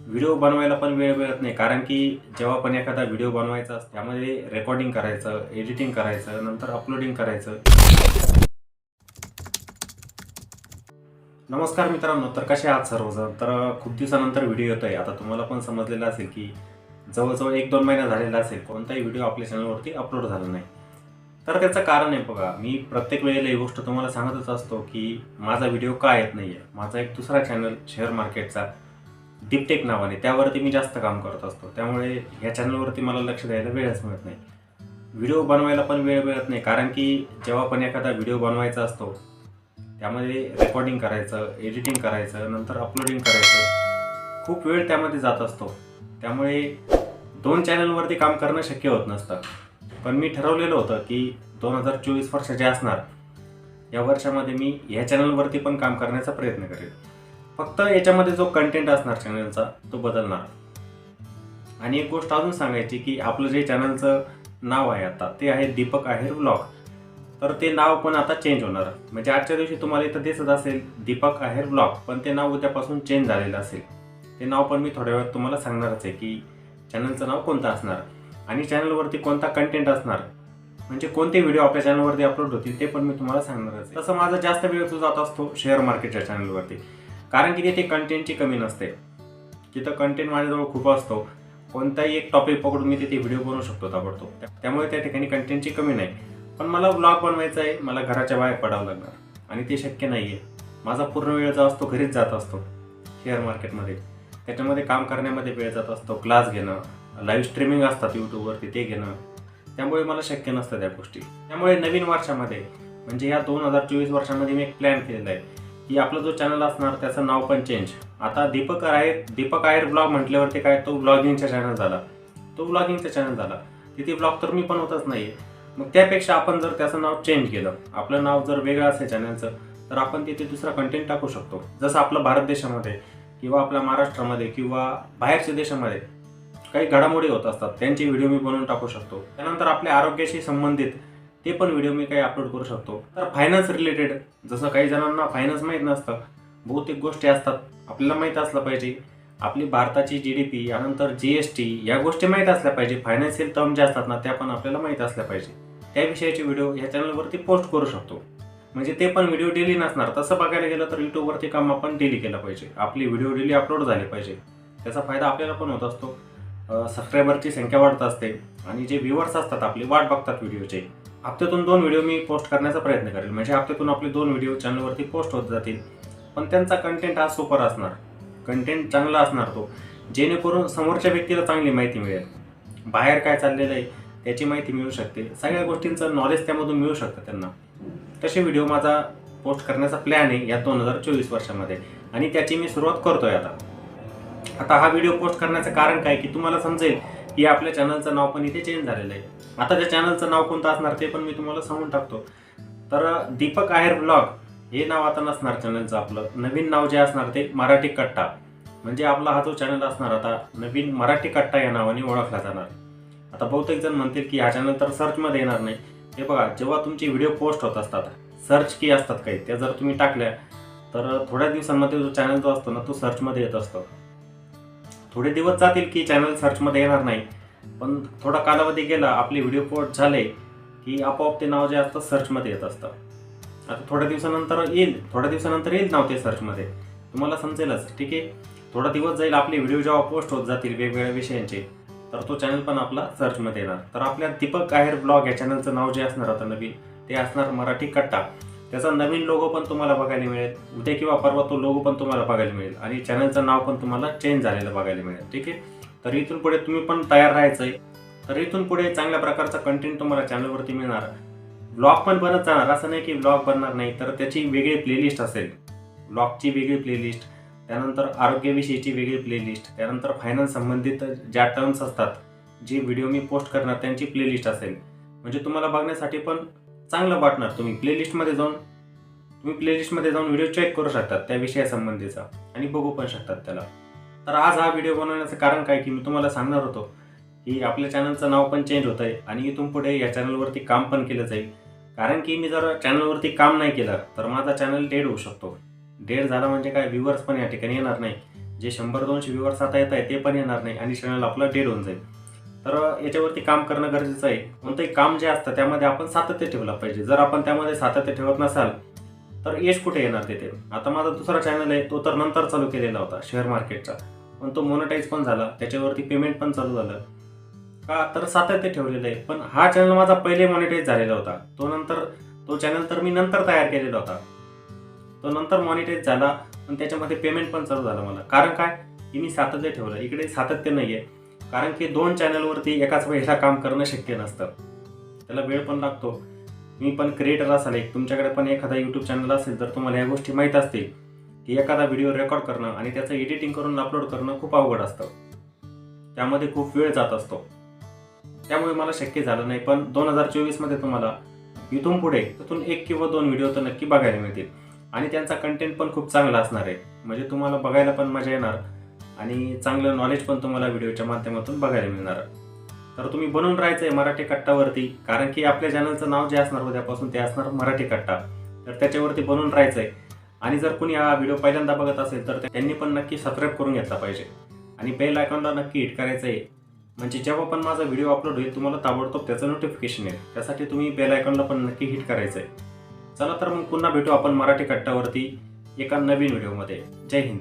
Video बनवायला पण वेळ मिळत नाही. कारण की जेव्हा पण एखादा व्हिडिओ बनवायचा असतो त्यामध्ये रेकॉर्डिंग करायचं एडिटिंग करायचं नंतर अपलोडिंग करायचं. नमस्कार मित्रांनो तर कसे आहात सर्वजण? तर खूप दिवसानंतर व्हिडिओ येतो आहे आता तुम्हाला पण समजलेलं असेल की जवळजवळ एक दोन महिना झालेला असेल कोणताही व्हिडिओ आपल्या चॅनलवरती अपलोड झाला नाही. तर त्याचं कारण आहे बघा मी प्रत्येक वेळेला ही गोष्ट तुम्हाला सांगतच असतो की माझा व्हिडिओ का येत नाही आहे माझा एक दुसरा चॅनल शेअर मार्केटचा डीपटेक नावाने. त्यावरती मी जास्त काम करत असतो. त्यामुळे ह्या चॅनलवरती मला लक्ष द्यायला वेळच मिळत नाही. व्हिडिओ बनवायला पण वेळ मिळत नाही. कारण की जेव्हा पण एखादा व्हिडिओ बनवायचा असतो त्यामध्ये रेकॉर्डिंग करायचं एडिटिंग करायचं नंतर अपलोडिंग करायचं खूप वेळ त्यामध्ये जात असतो. त्यामुळे दोन चॅनलवरती काम करणं शक्य होत नसतं. पण मी ठरवलेलं होतं की दोन हजार चोवीस वर्ष जे असणार या वर्षामध्ये मी ह्या चॅनलवरती पण काम करण्याचा प्रयत्न करेल. फक्त याच्यामध्ये जो कंटेंट असणार चॅनलचा तो बदलणार. आणि एक गोष्ट अजून सांगायची की आपलं जे चॅनलचं नाव आहे आता ते आहे दीपक आहेर व्लॉग तर ते नाव पण आता चेंज होणार. म्हणजे आजच्या दिवशी तुम्हाला इथं दिसत असेल दीपक आहेर व्लॉग पण ते नाव उद्यापासून चेंज झालेलं असेल. ते नाव पण मी थोड्या वेळात तुम्हाला सांगणारच आहे की चॅनलचं नाव कोणतं असणार आणि चॅनलवरती कोणता कंटेंट असणार. म्हणजे कोणते व्हिडिओ आपल्या चॅनलवरती अपलोड होतील ते पण मी तुम्हाला सांगणारच आहे. तसं माझा जास्त वेळ जो जात असतो शेअर मार्केटच्या चॅनलवरती कारण की तिथे कंटेंटची कमी नसते. तिथं कंटेंट माझ्याजवळ खूप असतो. कोणताही एक टॉपिक पकडून मी तिथे व्हिडिओ बनवू शकतो ताबडतोब. त्यामुळे त्या ठिकाणी कंटेंटची कमी नाही. पण मला ब्लॉग बनवायचा आहे मला घराच्या बाहेर पडावं लागणार. आणि ते शक्य नाही आहे माझा पूर्ण वेळ जो असतो घरीच जात असतो. शेअर मार्केटमध्ये. त्याच्यामध्ये काम करण्यामध्ये वेळ जात असतो. क्लास घेणं लाईव्ह स्ट्रीमिंग असतात यूट्यूबवरती ते घेणं. त्यामुळे मला शक्य नसतं त्या गोष्टी. त्यामुळे नवीन वर्षामध्ये म्हणजे या दोन हजार चोवीस वर्षामध्ये मी एक प्लॅन केलेला आहे. की आपला जो चॅनल असणार त्याचं नाव पण चेंज आता दीपक आहे दीपक आहेर ब्लॉग म्हटल्यावरती काय तो ब्लॉगिंगचा चॅनल झाला. तो ब्लॉगिंगचा चॅनल झाला. तिथे ब्लॉग तर मी पण होतच नाही मग त्यापेक्षा आपण जर त्याचं नाव चेंज केलं आपलं नाव जर वेगळं असेल चॅनलचं तर आपण तिथे दुसरा कंटेंट टाकू शकतो. जसं आपलं भारत देशामध्ये किंवा आपल्या महाराष्ट्रामध्ये किंवा बाहेरच्या देशामध्ये काही घडामोडी होत असतात त्यांचे व्हिडिओ मी बनवून टाकू शकतो. त्यानंतर आपल्या आरोग्याशी संबंधित ते पण व्हिडिओ मी काही अपलोड करू शकतो. तर फायनान्स रिलेटेड जसं काही जणांना फायनान्स माहीत नसतं बहुतेक गोष्टी असतात. आपल्याला माहीत असलं पाहिजे. आपली भारताची जी डी पी यानंतर जी एस टी या गोष्टी माहीत असल्या पाहिजे. फायनान्शियल टर्म ज्या असतात ना त्या पण आपल्याला माहीत असल्या पाहिजे. त्याविषयीचे व्हिडिओ या चॅनलवरती पोस्ट करू शकतो. म्हणजे ते पण व्हिडिओ डेली नसणार. तसं बघायला गेलं तर यूट्यूबवरती काम आपण डेली केलं पाहिजे. आपली व्हिडिओ डेली अपलोड झाले पाहिजे. त्याचा फायदा आपल्याला पण होत असतो. सबस्क्रायबरची संख्या वाढत असते. आणि जे व्ह्युअर्स असतात आपले वाट बघतात व्हिडिओचे हप्त्यातून दोन व्हिडिओ मी पोस्ट करण्याचा प्रयत्न करेल. म्हणजे हप्त्यातून आपले दोन व्हिडिओ चॅनलवरती पोस्ट होत जातील. पण त्यांचा कंटेंट हा सुपर असणार. कंटेंट चांगला असणार तो. जेणेकरून समोरच्या व्यक्तीला चांगली माहिती मिळेल. बाहेर काय चाललेलं आहे त्याची माहिती मिळू शकते. सगळ्या गोष्टींचं नॉलेज त्यामधून मिळू शकतं त्यांना. तसे व्हिडिओ माझा पोस्ट करण्याचा प्लॅन आहे या दोन हजार चोवीस वर्षामध्ये. आणि त्याची मी सुरुवात करतोय आता. आता हा व्हिडिओ पोस्ट करण्याचं कारण काय की तुम्हाला समजेल की आपल्या चॅनलचं नाव पण इथे चेंज झालेलं आहे. आता त्या चॅनलचं नाव कोणतं असणार ते पण मी तुम्हाला सांगून टाकतो. तर दीपक आहेर ब्लॉग हे नाव आता नसणार चॅनलचं आपलं. नवीन नाव जे असणार ते मराठी कट्टा. म्हणजे आपला हा जो चॅनल असणार आता नवीन मराठी कट्टा या नावाने ओळखला जाणार. आता बहुतेक जण म्हणतील की हा चॅनल तर सर्चमध्ये येणार नाही. हे बघा जेव्हा तुमचे व्हिडिओ पोस्ट होत असतात सर्च की असतात काही त्या जर तुम्ही टाकल्या तर थोड्या दिवसांमध्ये जो चॅनल जो असतो ना तो सर्चमध्ये येत असतो. थोडे दिवस जातील की चॅनल सर्चमध्ये येणार नाही. पण थोडा कालावधी गेला आपले व्हिडिओ पोस्ट झाले की आपोआप ते नाव जे असतं सर्चमध्ये येत असतं. आता थोड्या दिवसानंतर येईल थोड्या दिवसानंतर येईल नाव ते सर्चमध्ये तुम्हाला समजेलच ठीक आहे? थोडा दिवस जाईल आपले व्हिडिओ जेव्हा पोस्ट होत जातील वेगवेगळ्या विषयांचे तर तो चॅनल पण आपला सर्चमध्ये येणार. तर आपल्या दीपक आहेर ब्लॉग या चॅनलचं नाव जे असणार आता नवीन ते असणार मराठी कट्टा. त्याचा नवीन लोगो पण तुम्हाला बघायला मिळेल. उद्या किंवा परवा तो लोगो पण तुम्हाला बघायला मिळेल. आणि चॅनलचं नाव पण तुम्हाला चेंज झालेलं बघायला मिळेल ठीक आहे? तर इथून पुढे तुम्ही पण तयार राहायचं आहे तर इथून पुढे चांगल्या प्रकारचा कंटेंट तुम्हाला चॅनलवरती मिळणार. ब्लॉग पण बनत जाणार. असं नाही की ब्लॉग बनणार नाही तर त्याची वेगळी प्लेलिस्ट असेल. ब्लॉगची वेगळी प्लेलिस्ट त्यानंतर आरोग्याविषयीची वेगळी प्लेलिस्ट त्यानंतर फायनान्स संबंधित ज्या टर्म्स असतात जे व्हिडिओ मी पोस्ट करणार त्यांची प्लेलिस्ट असेल. म्हणजे तुम्हाला बघण्यासाठी पण चांगलं वाटणार. तुम्ही प्लेलिस्टमध्ये जाऊन तुम्ही प्लेलिस्टमध्ये जाऊन व्हिडिओ चेक करू शकतात त्या विषयासंबंधीचा. आणि बघू पण शकतात त्याला. तर आज हा व्हिडिओ बनवण्याचं कारण काय की मी तुम्हाला सांगणार होतो की आपल्या चॅनलचं नाव पण चेंज होत आहे आणि इथून पुढे या चॅनलवरती काम पण केलं जाईल. कारण की मी जर चॅनलवरती काम नाही केलं तर माझा चॅनल डेड होऊ शकतो. डेड झाला म्हणजे काय? व्ह्युअर्स पण या ठिकाणी येणार नाही. जे शंभर दोनशे व्ह्युअर्स आता येत आहे ते पण येणार नाही आणि चॅनल आपलं डेड होऊन जाईल. तर याच्यावरती काम करणं गरजेचं आहे. कोणतंही काम जे असतं त्यामध्ये आपण सातत्य ठेवलं पाहिजे. जर आपण त्यामध्ये सातत्य ठेवत नसाल तर यश कुठे येणार तिथे? आता माझा दुसरा चॅनल आहे तो तर नंतर चालू केलेला होता शेअर मार्केटचा पण तो मोनोटाईज पण झाला त्याच्यावरती पेमेंट पण चालू झालं. का तर सातत्य ठेवलेलं आहे. पण हा चॅनल माझा पहिले मॉनिटाईज झालेला होता. तो नंतर तो चॅनल तर मी नंतर तयार केलेला होता. तो नंतर मॉनिटाईज झाला पण त्याच्यामध्ये पेमेंट पण चालू झालं मला. कारण काय? की मी सातत्य ठेवलं. इकडे सातत्य नाही आहे कारण की दोन चॅनलवरती एकाच वेळेला काम करणं शक्य नसतं. त्याला वेळ पण लागतो. मी पण क्रिएटर असाल एक तुमच्याकडे पण एखादा यूट्यूब चॅनल असेल तर तुम्हाला या गोष्टी माहीत असतील की एखादा व्हिडिओ रेकॉर्ड करणं आणि त्याचं एडिटिंग करून अपलोड करणं खूप अवघड असतं. त्यामध्ये खूप वेळ जात असतो. त्यामुळे मला शक्य झालं नाही पण दोन हजार चोवीसमध्ये तुम्हाला इथून पुढे तिथून एक किंवा दोन व्हिडिओ तर नक्की बघायला मिळतील. आणि त्यांचा कंटेंट पण खूप चांगला असणार आहे. म्हणजे तुम्हाला बघायला पण मजा येणार आणि चांगलं नॉलेज पण तुम्हाला व्हिडिओच्या माध्यमातून बघायला मिळणार. तर तुम्ही बनून राहायचं आहे मराठी कट्टावरती कारण की आपल्या चॅनलचं नाव जे असणार उद्यापासून ते असणार मराठी कट्टा. तर त्याच्यावरती बनून राहायचं आहे आणि जर कुणी हा व्हिडिओ पहिल्यांदा बघत असेल तर त्यांनी पण नक्की सबस्क्राईब करून घेतला पाहिजे. आणि बेल आयकॉनला नक्की हिट करायचं आहे म्हणजे जेव्हा पण माझा व्हिडिओ अपलोड होईल तुम्हाला ताबडतोब त्याचं नोटिफिकेशन येईल. त्यासाठी तुम्ही बेल आयकॉनला पण नक्की हिट करायचं आहे चला तर मग पुन्हा भेटू आपण मराठी कट्टावरती एका नवीन व्हिडिओमध्ये जय हिंद.